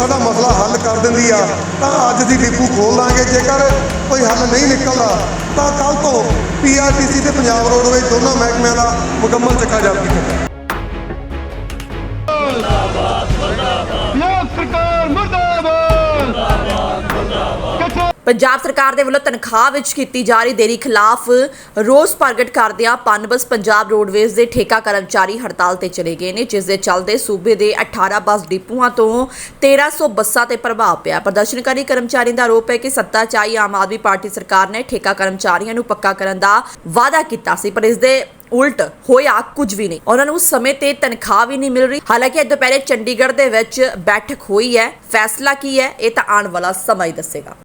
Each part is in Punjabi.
ਸਾਡਾ ਮਸਲਾ ਹੱਲ ਕਰ ਦਿੰਦੀ ਆ, ਤਾਂ ਅੱਜ ਦੀ ਡਿਪੂ ਖੋਲ ਦਾਂਗੇ ਜੇਕਰ ਕੋਈ ਹੱਲ ਨਹੀਂ ਨਿਕਲਦਾ, ਤਾਂ ਕੱਲ ਤੋਂ ਪੀਆਰਟੀਸੀ ਤੇ ਪੰਜਾਬ ਰੋਡਵੇਜ਼ ਦੋਨਾਂ ਮਹਿਕਮਿਆਂ ਦਾ ਮੁਕੰਮਲ ਚੱਕਾ ਜਾਰੀ ਕੀਤਾ ਪੰਜਾਬ ਸਰਕਾਰ ਦੇ ਵੱਲੋਂ ਤਨਖਾਹ ਵਿੱਚ ਕੀਤੀ ਜਾ ਰਹੀ ਦੇਰੀ ਖਿਲਾਫ ਰੋਸ ਪ੍ਰਗਟ ਕਰਦਿਆਂ ਪਨਬਸ ਪੰਜਾਬ ਰੋਡਵੇਜ਼ ਦੇ ਠੇਕਾ ਕਰਮਚਾਰੀ ਹੜਤਾਲ ਤੇ ਚਲੇ ਗਏ ਨੇ, ਜਿਸ ਦੇ ਚੱਲਦੇ ਸੂਬੇ ਦੇ 18 ਬੱਸ ਡਿਪੂਆਂ ਤੋਂ 1300 ਬੱਸਾਂ ਤੇ ਪ੍ਰਭਾਵ ਪਿਆ। ਪ੍ਰਦਰਸ਼ਨਕਾਰੀ ਕਰਮਚਾਰੀਆਂ ਦਾ ਆਰੋਪ ਹੈ ਕਿ ਸੱਤਾ 'ਚ ਆਈ ਆਮ ਆਦਮੀ ਪਾਰਟੀ ਸਰਕਾਰ ਨੇ ਠੇਕਾ ਕਰਮਚਾਰੀਆਂ ਨੂੰ ਪੱਕਾ ਕਰਨ ਦਾ ਵਾਅਦਾ ਕੀਤਾ ਸੀ, ਪਰ ਇਸ ਦੇ ਉਲਟ ਹੋਇਆ ਕੁਝ ਵੀ ਨਹੀਂ। ਉਹਨਾਂ ਨੂੰ ਸਮੇਂ ਤੇ ਤਨਖਾਹ ਵੀ ਨਹੀਂ ਮਿਲ ਰਹੀ। ਹਾਲਾਂਕਿ ਅੱਜ ਦੁਪਹਿਰੇ ਚੰਡੀਗੜ੍ਹ ਦੇ ਵਿੱਚ ਬੈਠਕ ਹੋਈ ਹੈ। ਫੈਸਲਾ ਕੀ ਹੈ, ਇਹ ਤਾਂ ਆਉਣ ਵਾਲਾ ਸਮਾਂ ਹੀ ਦੱਸੇਗਾ।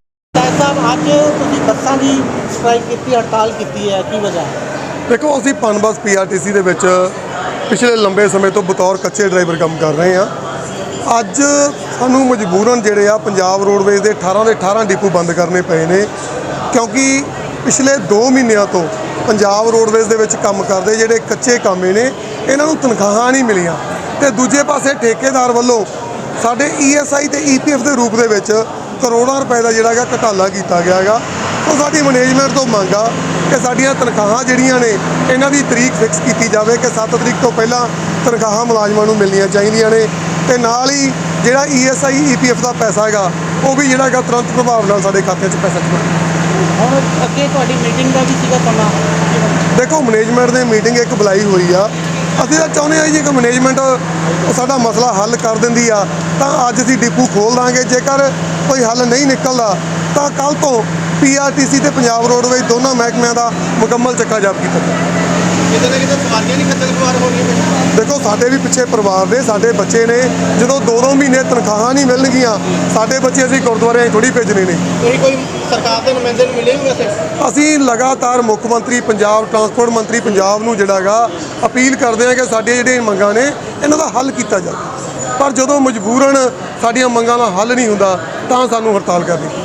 ਸਾਹਿਬ ਸਾਹਿਬ ਅੱਜ ਤੁਸੀਂ ਬੱਸਾਂ ਦੀ ਸਟ੍ਰਾਈਕ ਕੀਤੀ, ਹੜਤਾਲ ਕੀਤੀ ਹੈ, ਕੀ ਵਜ੍ਹਾ ਦੇਖੋ, ਅਸੀਂ ਪਨਬਸ ਪੀਆਰਟੀਸੀ ਦੇ ਵਿੱਚ ਪਿਛਲੇ ਲੰਬੇ ਸਮੇਂ ਤੋਂ ਬਤੌਰ ਕੱਚੇ ਡਰਾਈਵਰ ਕੰਮ ਕਰ ਰਹੇ ਹਾਂ। ਅੱਜ ਸਾਨੂੰ ਮਜਬੂਰਨ ਜਿਹੜੇ ਆ, ਪੰਜਾਬ ਰੋਡਵੇਜ਼ ਦੇ 18 ਦੇ 18 ਡਿਪੂ ਬੰਦ ਕਰਨੇ ਪਏ ਨੇ, ਕਿਉਂਕਿ ਪਿਛਲੇ 2 ਮਹੀਨਿਆਂ ਤੋਂ ਪੰਜਾਬ ਰੋਡਵੇਜ਼ ਦੇ ਵਿੱਚ ਕੰਮ ਕਰਦੇ ਜਿਹੜੇ ਕੱਚੇ ਕਾਮੇ ਨੇ, ਇਹਨਾਂ ਨੂੰ ਤਨਖਾਹਾਂ ਨਹੀਂ ਮਿਲੀਆਂ। ਤੇ ਦੂਜੇ ਪਾਸੇ ਠੇਕੇਦਾਰ ਵੱਲੋਂ ਸਾਡੇ ਈਐਸਆਈ ਤੇ ਈਪੀਐਫ ਦੇ ਰੂਪ ਦੇ ਵਿੱਚ ਕਰੋੜਾਂ ਰੁਪਏ ਦਾ ਜਿਹੜਾ ਹੈਗਾ ਘਟਾਲਾ ਕੀਤਾ ਗਿਆ ਹੈਗਾ। ਉਹ ਸਾਡੀ ਮੈਨੇਜਮੈਂਟ ਤੋਂ ਮੰਗ ਆ ਕਿ ਸਾਡੀਆਂ ਤਨਖਾਹਾਂ ਜਿਹੜੀਆਂ ਨੇ ਇਹਨਾਂ ਦੀ ਤਰੀਕ ਫਿਕਸ ਕੀਤੀ ਜਾਵੇ ਕਿ 7 ਤਰੀਕ ਤੋਂ ਪਹਿਲਾਂ ਤਨਖਾਹਾਂ ਮੁਲਾਜ਼ਮਾਂ ਨੂੰ ਮਿਲਣੀਆਂ ਚਾਹੀਦੀਆਂ ਨੇ। ਤੇ ਨਾਲ ਹੀ ਜਿਹੜਾ ਈਐਸਆਈ ਈਪੀਐਫ ਦਾ ਪੈਸਾ ਹੈਗਾ ਉਹ ਵੀ ਜਿਹੜਾ ਹੈਗਾ ਤੁਰੰਤ ਪ੍ਰਭਾਵ ਨਾਲ ਸਾਡੇ ਖਾਤੇ 'ਚ ਪੈਸਾ ਚੜਾ ਹੁਣ ਅੱਗੇ ਤੁਹਾਡੀ ਮੀਟਿੰਗ ਦਾ ਵੀ ਸੀਗਾ ਸਮਾਂ। ਦੇਖੋ ਮੈਨੇਜਮੈਂਟ ਨੇ ਮੀਟਿੰਗ ਇੱਕ ਬੁਲਾਈ ਹੋਈ ਆ। ਅਸੀਂ ਤਾਂ ਚਾਹੁੰਦੇ ਹਾਂ ਜੀ ਕਿ ਮੈਨੇਜਮੈਂਟ ਸਾਡਾ ਮਸਲਾ ਹੱਲ ਕਰ ਦਿੰਦੀ ਆ, ਤਾਂ ਅੱਜ ਅਸੀਂ ਡਿਪੂ ਖੋਲ ਦਾਂਗੇ। ਜੇਕਰ ਕੋਈ ਹੱਲ ਨਹੀਂ ਨਿਕਲਦਾ, ਤਾਂ ਕੱਲ ਤੋਂ ਪੀਆਰਟੀਸੀ ਤੇ ਪੰਜਾਬ ਰੋਡਵੇਜ਼ ਦੋਨਾਂ ਮਹਿਕਮਿਆਂ ਦਾ ਮੁਕੰਮਲ ਚੱਕਾ ਜਾਰੀ ਕੀਤਾ ਜਾਵੇਗਾ ਕਿਤੇ ਨਾ ਕਿਤੇ ਸਵਾਰੀਆਂ ਨਹੀਂ ਖੱਜਲ ਖੁਆਰ ਹੋਣਗੀਆਂ ਦੇਖੋ ਸਾਡੇ ਵੀ ਪਿੱਛੇ ਪਰਿਵਾਰ ਨੇ ਸਾਡੇ ਬੱਚੇ ਨੇ। ਜਦੋਂ ਦੋ ਦੋ ਮਹੀਨੇ ਤਨਖਾਹਾਂ ਨਹੀਂ ਮਿਲਣਗੀਆਂ ਸਾਡੇ ਬੱਚੇ ਅਸੀਂ ਗੁਰਦੁਆਰੇ ਥੋੜੀ ਭੇਜਣੇ ਨੇ। ਤੁਸੀਂ ਕੋਈ ਸਰਕਾਰ ਦੇ ਨੁਮਾਇੰਦੇ ਨੂੰ ਮਿਲੇ ਹੋ ਵੈਸੇ ਅਸੀਂ ਲਗਾਤਾਰ ਮੁੱਖ ਮੰਤਰੀ ਪੰਜਾਬ ਟਰਾਂਸਪੋਰਟ ਮੰਤਰੀ ਪੰਜਾਬ ਨੂੰ ਜਿਹੜਾ ਹੈਗਾ ਅਪੀਲ ਕਰਦੇ ਹਾਂ ਕਿ ਸਾਡੀਆਂ ਜਿਹੜੀਆਂ ਮੰਗਾਂ ਨੇ ਇਹਨਾਂ ਦਾ ਹੱਲ ਕੀਤਾ ਜਾਵੇ। ਪਰ ਜਦੋਂ ਮਜਬੂਰਨ ਸਾਡੀਆਂ ਮੰਗਾਂ ਦਾ ਹੱਲ ਨਹੀਂ ਹੁੰਦਾ ਤਾਂ ਸਾਨੂੰ ਹੜਤਾਲ ਕਰਨੀ। अब